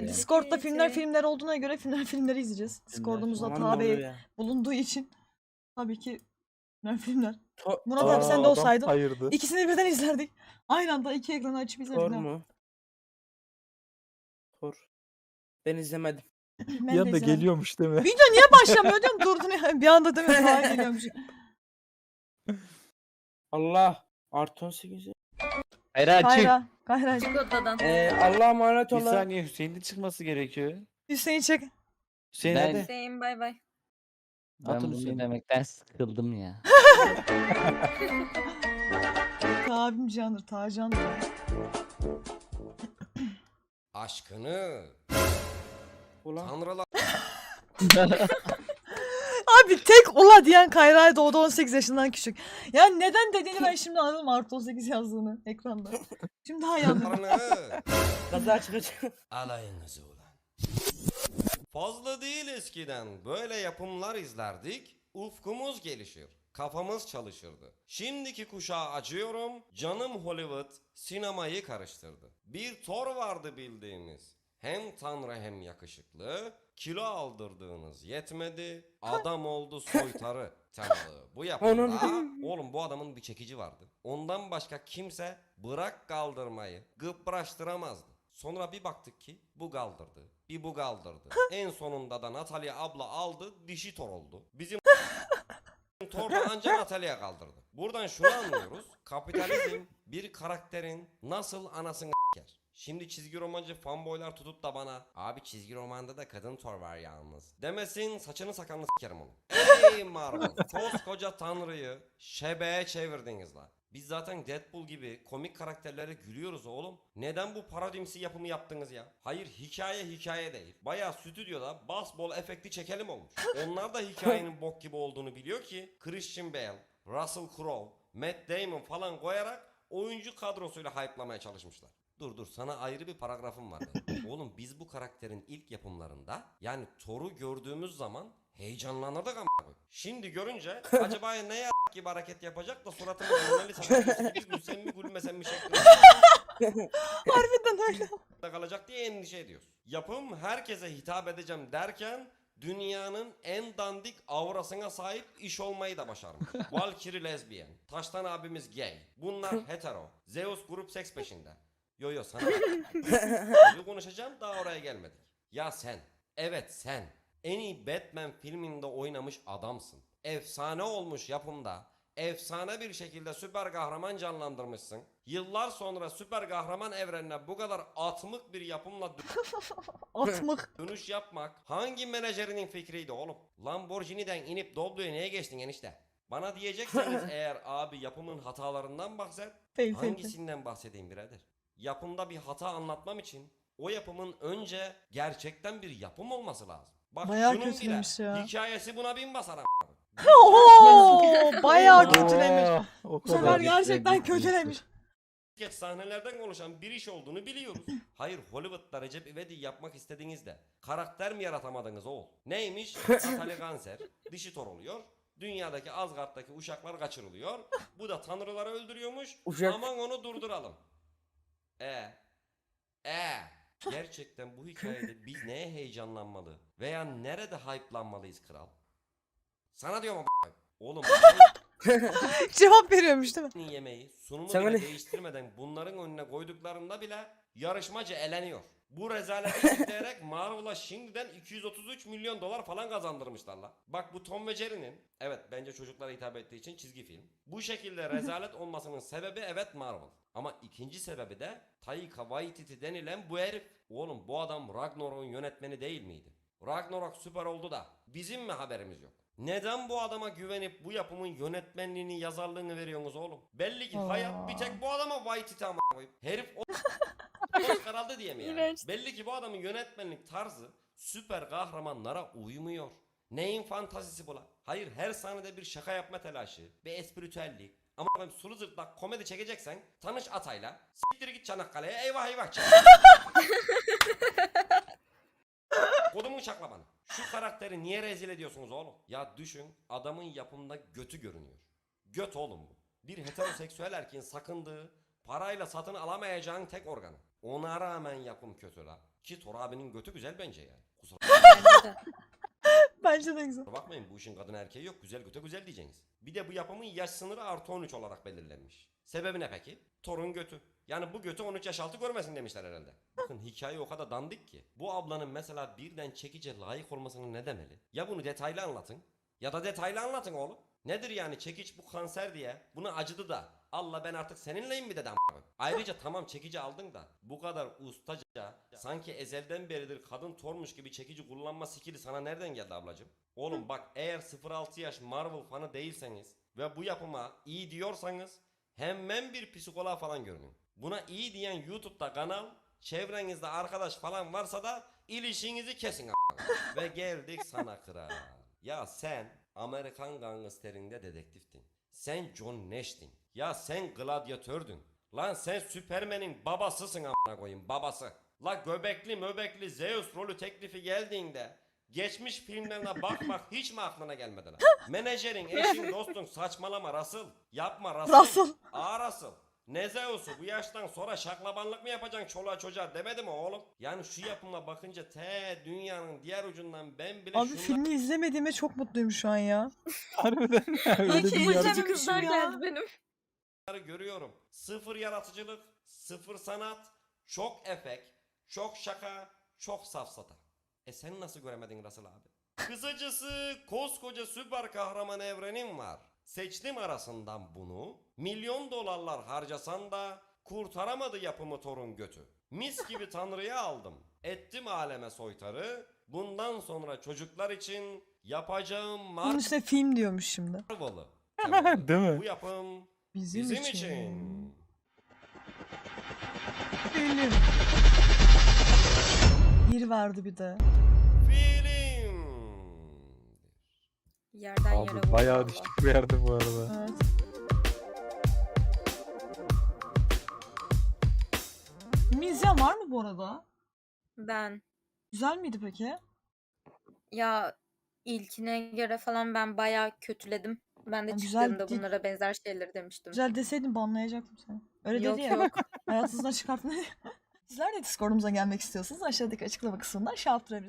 Yani ya. Discord'da filmler filmler olduğuna göre filmler filmleri izleyeceğiz. Discord'umuzda tabi bulunduğu için tabii ki filmler filmler. To- Murat Aa, abi sen de olsaydın Ayırdı. ikisini birden izlerdik. Aynı anda iki ekranı açıp izlerdik. Thor ha. mu? Thor. Ben izlemedim. Ben Bir de anda izlemedim. geliyormuş değil mi? Video niye başlamıyor diyorum durdun ya. Bir anda değil mi? Daha geliyormuş. Allah. Artı 18. Hayır açık. Kayra. Kayra. Çık odadan. Ee, Allah'a emanet Bir olun. saniye Hüseyin'in çıkması gerekiyor. Hüseyin çek. Hüseyin Ben- hadi. Hüseyin bay bay. Ben Atın bunu Hüseyin'i. demekten sıkıldım ya. Abim candır. Ta candır. Aşkını Ulan. tanrılar Abi tek ula diyen Kayra'ydı o da 18 yaşından küçük. Ya neden dediğini ben şimdi anladım artı 18 yazdığını ekranda. Şimdi daha iyi anladım. Kaza çıkacak. alayınızı ulan. Fazla değil eskiden böyle yapımlar izlerdik, ufkumuz gelişir, kafamız çalışırdı. Şimdiki kuşağa acıyorum, canım Hollywood sinemayı karıştırdı. Bir Thor vardı bildiğimiz. Hem tanrı hem yakışıklı, kilo aldırdığınız yetmedi, adam oldu soytarı temalı. Bu yapımda, oğlum bu adamın bir çekici vardı. Ondan başka kimse bırak kaldırmayı gıpraştıramazdı. Sonra bir baktık ki bu kaldırdı. Bir bu kaldırdı. en sonunda da Natalya abla aldı dişi tor oldu. Bizim Thor da ancak Natalya kaldırdı. Buradan şunu anlıyoruz. Kapitalizm bir karakterin nasıl anasını. Şimdi çizgi romancı fanboylar tutup da bana abi çizgi romanda da kadın Thor var yalnız demesin saçını sakalını sikerim onu. Ey Marvel koskoca tanrıyı şebeğe çevirdiniz la. Biz zaten Deadpool gibi komik karakterlere gülüyoruz oğlum. Neden bu parodimsi yapımı yaptınız ya? Hayır hikaye hikaye değil. Bayağı stüdyoda basbol efekti çekelim olmuş. Onlar da hikayenin bok gibi olduğunu biliyor ki Christian Bale, Russell Crowe, Matt Damon falan koyarak oyuncu kadrosuyla hype'lamaya çalışmışlar. Dur dur sana ayrı bir paragrafım var. benim. Oğlum biz bu karakterin ilk yapımlarında yani Thor'u gördüğümüz zaman heyecanlanırdık ama. Şimdi görünce acaba ne ya gibi hareket yapacak da suratımı Mona Lisa'dan gibi gülsem mi gülmesem mi şeklinde Harbiden öyle. kalacak diye endişe ediyoruz. Yapım herkese hitap edeceğim derken dünyanın en dandik aurasına sahip iş olmayı da başarmış. Valkyrie lezbiyen, Taştan abimiz gay, bunlar hetero, Zeus grup seks peşinde. Yo yo sana. Bir konuşacağım daha oraya gelmedik. Ya sen, evet sen en iyi Batman filminde oynamış adamsın. Efsane olmuş yapımda. Efsane bir şekilde süper kahraman canlandırmışsın. Yıllar sonra süper kahraman evrenine bu kadar atmık bir yapımla Atmık. dönüş yapmak hangi menajerinin fikriydi oğlum? Lamborghini'den inip Doblo'ya neye geçtin enişte? Bana diyecekseniz eğer abi yapımın hatalarından bahset, Fail fail. fail. hangisinden bahsedeyim birader? Yapımda bir hata anlatmam için o yapımın önce gerçekten bir yapım olması lazım. Bak Bayağı şunun bile ya. hikayesi buna bin basar a**. Oo, bayağı kötülemiş. O Bu sefer kadar. gerçekten kötülemiş. Geç sahnelerden oluşan bir iş olduğunu biliyoruz. Hayır Hollywood'da Recep İvedik yapmak istediğinizde karakter mi yaratamadınız oğul? Neymiş? Natalie Kanser, dişi tor oluyor. Dünyadaki Asgard'daki uşaklar kaçırılıyor. Bu da tanrıları öldürüyormuş. Uşak. Aman onu durduralım. E e gerçekten bu hikayede biz neye heyecanlanmalı veya nerede hype'lanmalıyız kral? Sana diyorum a**. Oğlum Cevap veriyormuş değil mi? Yemeği sunumu Sen bile hani- değiştirmeden bunların önüne koyduklarında bile yarışmacı eleniyor. Bu rezaleti izleyerek Marvel'a şimdiden 233 milyon dolar falan kazandırmışlar la. Bak bu Tom ve Jerry'nin evet bence çocuklara hitap ettiği için çizgi film. Bu şekilde rezalet olmasının sebebi evet Marvel. Ama ikinci sebebi de Taika Waititi denilen bu herif. Oğlum bu adam Ragnarok'un yönetmeni değil miydi? Ragnarok süper oldu da bizim mi haberimiz yok? Neden bu adama güvenip bu yapımın yönetmenliğini, yazarlığını veriyorsunuz oğlum? Belli ki hayat bir tek bu adama Waititi ama koyup. Herif o Oscar aldı diye mi yani? İğrenç. Belli ki bu adamın yönetmenlik tarzı süper kahramanlara uymuyor. Neyin fantazisi bu lan? Hayır her sahnede bir şaka yapma telaşı, bir espritüellik. Ama koyayım sulu zırtlak komedi çekeceksen tanış Atay'la. Siktir git Çanakkale'ye eyvah eyvah çek. Kodumun şaklabanı. Şu karakteri niye rezil ediyorsunuz oğlum? Ya düşün adamın yapımda götü görünüyor. Göt oğlum bu. Bir heteroseksüel erkeğin sakındığı, parayla satın alamayacağın tek organı. Ona rağmen yapım kötü la. Ki Tor abinin götü güzel bence yani. Kusura Bence de. Güzel. bakmayın bu işin kadın erkeği yok. Güzel göte güzel diyeceksiniz. Bir de bu yapımın yaş sınırı artı 13 olarak belirlenmiş. Sebebi ne peki? Torun götü. Yani bu götü 13 yaş altı görmesin demişler herhalde. Bakın hikaye o kadar dandik ki. Bu ablanın mesela birden çekice layık olmasını ne demeli? Ya bunu detaylı anlatın ya da detaylı anlatın oğlum. Nedir yani çekiç bu kanser diye buna acıdı da Allah ben artık seninleyim mi dedi. Ayrıca tamam çekici aldın da bu kadar ustaca sanki ezelden beridir kadın tormuş gibi çekici kullanma skili sana nereden geldi ablacım? Oğlum bak eğer 0-6 yaş Marvel fanı değilseniz ve bu yapıma iyi diyorsanız hemen bir psikoloğa falan görünün. Buna iyi diyen YouTube'da kanal, çevrenizde arkadaş falan varsa da ilişkinizi kesin. Ve geldik sana kral. Ya sen Amerikan gangsterinde dedektiftin. Sen John Nash'tin. Ya sen gladyatördün. Lan sen Süpermen'in babasısın amına koyayım babası. La göbekli möbekli Zeus rolü teklifi geldiğinde geçmiş filmlerine bakmak hiç mi aklına gelmedi lan? Menajerin, eşin, dostun saçmalama Rasıl. Yapma Rasıl. Nasıl? Aa Rasıl. Ne Zeus'u bu yaştan sonra şaklabanlık mı yapacaksın çoluğa çocuğa demedi mi oğlum? Yani şu yapıma bakınca te dünyanın diğer ucundan ben bile Abi şunları filmi izlemediğime çok mutluyum şu an ya. Harbiden ya, öyle bir canım- kızlar geldi benim. görüyorum. Sıfır yaratıcılık, sıfır sanat, çok efekt, çok şaka, çok safsata. E sen nasıl göremedin Rasıl abi? Kısacası koskoca süper kahraman evrenim var. Seçtim arasından bunu. Milyon dolarlar harcasan da kurtaramadı yapımı torun götü. Mis gibi tanrıya aldım. Ettim aleme soytarı. Bundan sonra çocuklar için yapacağım Bunun üstüne film diyormuş şimdi. Marvel'ı. Değil mi? Bu yapım Bizim, bizim için. için. Film. Bir vardı bir de. Yerden yere Abi vurdu bayağı düştük bir yerde bu arada. Evet. İzleyen var mı bu arada? Ben Güzel miydi peki? ya ilkine göre falan ben bayağı kötüledim. Ben de Ha, güzel çıktığımda değil. bunlara benzer şeyleri demiştim. Güzel deseydin banlayacaktım seni. Öyle Yok dedi ya. yok. Hayatınızdan çıkartma. Sizler de Discord'umuza gelmek istiyorsanız aşağıdaki açıklama kısmından şey yaptırabilirsiniz.